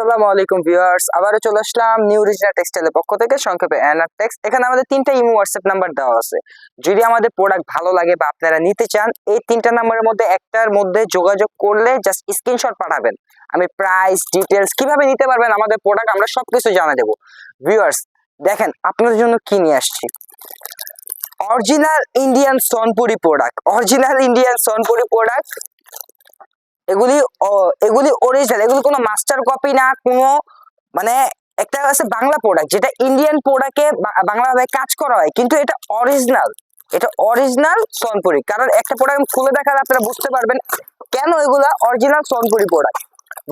আসসালামু আলাইকুম ভিউয়ার্স, আবারও চলে আসলাম নিউ রিজনা টেক্সটাইলের পক্ষ থেকে সংক্ষেপে এনআর টেক্স এখানে আমাদের তিনটা ইমো হোয়াটসঅ্যাপ নাম্বার দেওয়া আছে। যদি আমাদের প্রোডাক্ট ভালো লাগে বা আপনারা নিতে চান, এই তিনটা নাম্বারের মধ্যে একটার মধ্যে যোগাযোগ করলে জাস্ট স্ক্রিনশট পাঠাবেন। আমি প্রাইস ডিটেলস কীভাবে নিতে পারবেন, আমাদের প্রোডাক্ট আমরা সবকিছু জানা দেবো। ভিউয়ার্স, দেখেন, আপনাদের জন্য কি নিয়ে আসছি? Original Indian Sonpuri product original Indian Sonpuri product এগুলি এগুলি অরিজিনাল এগুলি কোনো মাস্টার কপি না, কোনো মানে একটা আছে বাংলা প্রোডাক্ট যেটা ইন্ডিয়ান প্রোডাক্টে বাংলা ভাবে কাজ করা হয়, কিন্তু এটা অরিজিনাল এটা অরিজিনাল সোনপুরি কারণ একটা প্রোডাক্ট খুলে দেখালে আপনারা বুঝতে পারবেন কেন এগুলা অরিজিনাল সোনপুরি প্রোডাক্ট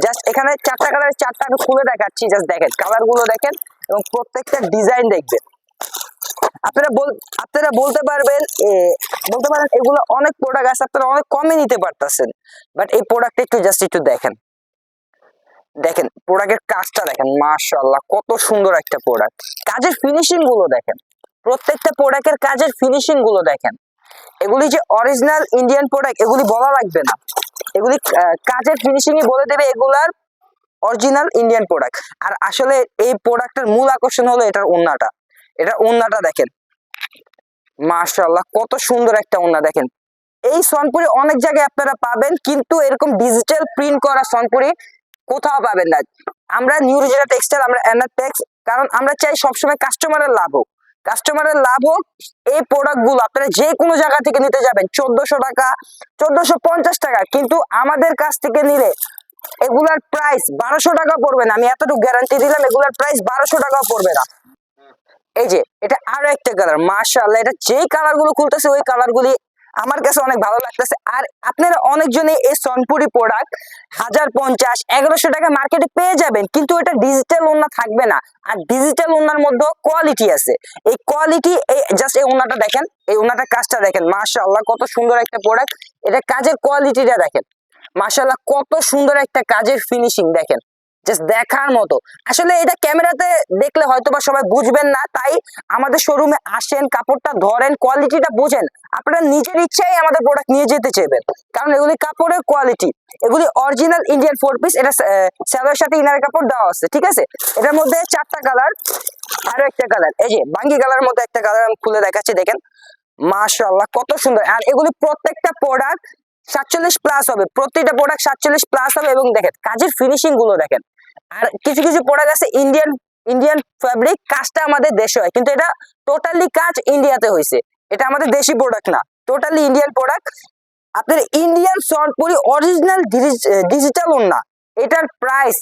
জাস্ট এখানে চারটা কালার চারটা আমি খুলে দেখাচ্ছি জাস্ট দেখেন কালারগুলো দেখেন এবং প্রত্যেকটা ডিজাইন দেখবেন। আপনারা বল, আপনারা বলতে পারবেন বলতে পারেন এগুলো অনেক প্রোডাক্ট আছে, আপনারা অনেক কমে নিতে পারতেছেন। বাট এই প্রোডাক্ট একটু জাস্ট একটু দেখেন। দেখেন প্রোডাক্টের কাজটা দেখেন, মাশাআল্লাহ, কত সুন্দর একটা প্রোডাক্ট কাজের ফিনিশিংগুলো দেখেন, প্রত্যেকটা প্রোডাক্টের কাজের ফিনিশিংগুলো দেখেন। এগুলি যে অরিজিনাল ইন্ডিয়ান প্রোডাক্ট এগুলি বলা লাগবে না। এগুলি কাজের ফিনিশিং বলে দেবে এগুলার অরিজিনাল ইন্ডিয়ান প্রোডাক্ট আর আসলে এই প্রোডাক্টের মূল আকর্ষণ হলো এটার ওন্নাটা এটা ওন্নাটা দেখেন। মাশাআল্লাহ, কত সুন্দর একটা ওন্না দেখেন। এই সনপুরি অনেক জায়গায় আপনারা পাবেন, কিন্তু এরকম ডিজিটাল প্রিন্ট করা সনপুরি কোথাও পাবেন না। আমরা নিউ রিজনা টেক্সটাইল আমরা এনার টেক্স কারণ আমরা চাই সবসময় কাস্টমারের লাভ হোক। কাস্টমারের লাভ হোক, এই প্রোডাক্টগুলো আপনারা যে কোনো জায়গা থেকে নিতে যাবেন, চোদ্দশো টাকা, চোদ্দশো পঞ্চাশ টাকা, কিন্তু আমাদের কাছ থেকে নিলে এগুলার প্রাইস বারোশো টাকা পড়বে না। আমি এতটুকু গ্যারান্টি দিলাম, এগুলার প্রাইস বারোশো টাকা পড়বে না। এই যে, এটা আরও একটা কালার মাশাআল্লাহ, এটা যেই কালারগুলো খুলতেছে, ওই কালার গুলি আমার কাছে অনেক ভালো লাগতেছে। আর আপনারা অনেকজনই এই সনপুরি প্রোডাক্ট হাজার পঞ্চাশ, এগারোশো টাকা মার্কেটে পেয়ে যাবেন, কিন্তু এটা ডিজিটাল ওনা থাকবে না। আর ডিজিটাল ওনার মধ্যে কোয়ালিটি আছে। এই কোয়ালিটি এই জাস্ট এই ওনাটা দেখেন, এই ওনাটার কাজটা দেখেন, মাশাআল্লাহ, কত সুন্দর একটা প্রোডাক্ট এটা কাজের কোয়ালিটিটা দেখেন, মাশাআল্লাহ, কত সুন্দর একটা কাজের ফিনিশিং দেখেন। জাস্ট দেখার মতো। আসলে এটা ক্যামেরাতে দেখলে হয়তো বা সবাই বুঝবেন না, তাই আমাদের শোরুমে আসেন, কাপড়টা ধরেন কোয়ালিটিটা বুঝেন। আপনারা নিজের ইচ্ছাই আমাদের প্রোডাক্ট নিয়ে যেতে চাইবেন। কারণ এগুলি কাপড়ের কোয়ালিটি এগুলি অরিজিনাল ইন্ডিয়ান ফোর পিস এটা স্যালোর সাথে ইনার কাপড় দেওয়া আছে, ঠিক আছে? এটার মধ্যে চারটা কালার আরও একটা কালার এই যে, বাঙ্গি কালার মধ্যে একটা কালার আমি খুলে দেখাচ্ছি, দেখেন। মাশাআল্লাহ, কত সুন্দর। আর এগুলি প্রত্যেকটা প্রোডাক্ট সাতচল্লিশ প্লাস হবে। প্রত্যেকটা প্রোডাক্ট সাতচল্লিশ প্লাস হবে এবং দেখেন, কাজের ফিনিশিংগুলো দেখেন। আর কিছু কিছু প্রোডাক্ট আছে ইন্ডিয়ান ইন্ডিয়ান ফ্যাব্রিক কাজটা আমাদের দেশে হয়। কিন্তু এটা টোটালি কাজ ইন্ডিয়াতে হয়েছে এটা আমাদের দেশি প্রোডাক্ট না। টোটালি ইন্ডিয়ান প্রোডাক্ট আপনার Indian Saltpuri original digital own না। এটার প্রাইস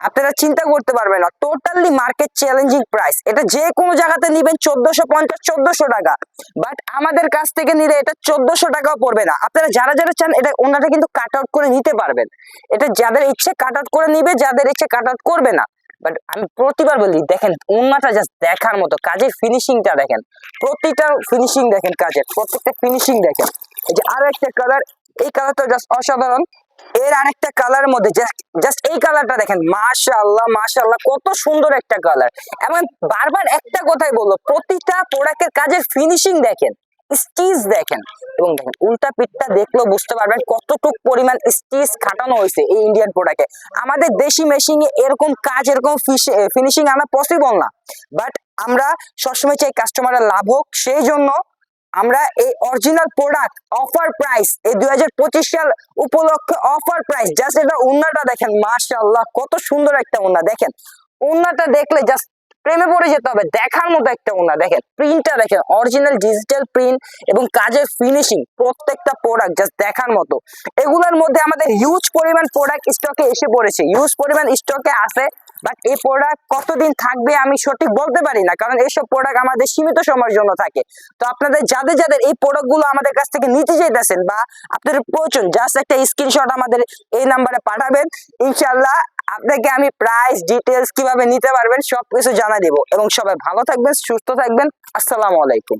আপনারা চিন্তা করতে পারবেন না। টোটালি মার্কেট চ্যালেঞ্জিং প্রাইস এটা যে কোনো জায়গাতে নিবেন চোদ্দশো পঞ্চাশ, চোদ্দশো টাকা। বাট আমাদের কাছ থেকে নিলে এটা চোদ্দশো টাকাও পড়বে না। আপনারা যারা যারা চান, এটা ওনাটা কিন্তু কাট আউট করে নিতে পারবেন। এটা যাদের ইচ্ছে কাট আউট করে নিবে, যাদের ইচ্ছে কাট আউট করবে না। বাট আমি প্রতিবার বলি, দেখেন, ওনাটা জাস্ট দেখার মতো। কাজের ফিনিশিংটা দেখেন। প্রতিটা ফিনিশিং দেখেন কাজের। প্রত্যেকটা ফিনিশিং দেখেন। এই যে আরও একটা কালার এই কালারটা জাস্ট অসাধারণ। এর আরেকটা কালার মধ্যে জাস্ট এই কালারটা দেখেন, মাশাআল্লাহ মাশাআল্লাহ, কত সুন্দর একটা কালার এবং বারবার একটা কথাই বলব, প্রতিটা প্রোডাক্টের কাজের ফিনিশিং দেখেন স্টিচ দেখেন। এবং দেখেন, উল্টা পিঠটা দেখলেও বুঝতে পারবেন কতটুক পরিমাণ স্টিচ খাটানো হয়েছে এই ইন্ডিয়ান প্রোডাক্টে আমাদের দেশি মেশিনে এরকম কাজ, এরকম ফিনিশিং আনা পসিবল না। বাট আমরা সবসময় চাই কাস্টমারের লাভ হোক, সেই জন্য আমরা এই অরিজিনাল প্রোডাক্ট অফার প্রাইস এই দুই হাজার পঁচিশ সাল উপলক্ষে অফার প্রাইস জাস্ট এটা উন্নাটা দেখেন, মাশাআল্লাহ, কত সুন্দর একটা উন্না, দেখেন। উন্নাটা দেখলে জাস্ট প্রেমে পড়ে যেতে হবে, দেখার মতো একটা উন্না, দেখেন প্রিন্টটা দেখেন অরিজিনাল ডিজিটাল প্রিন্ট এবং কাজের ফিনিশিং প্রত্যেকটা প্রোডাক্ট জাস্ট দেখার মতো। এগুলোর মধ্যে আমাদের হিউজ পরিমাণ প্রোডাক্ট স্টকে এসে পড়েছে হিউজ পরিমাণ স্টকে আছে। বাট এই প্রোডাক্ট কতদিন থাকবে আমি সঠিক বলতে পারি না। কারণ এইসব প্রোডাক্ট আমাদের সীমিত সময়ের জন্য থাকে। তো আপনাদের যাদের যাদের এই প্রোডাক্টগুলো আমাদের কাছ থেকে নিতে চাইতেছেন বা আপনাদের প্রয়োজন জাস্ট একটা স্ক্রিনশট আমাদের এই নাম্বারে পাঠাবেন। ইনশাল্লাহ আপনাকে আমি প্রাইস ডিটেলস কীভাবে নিতে পারবেন সবকিছু জানা দেবো। এবং সবাই ভালো থাকবেন, সুস্থ থাকবেন। আসসালামু আলাইকুম।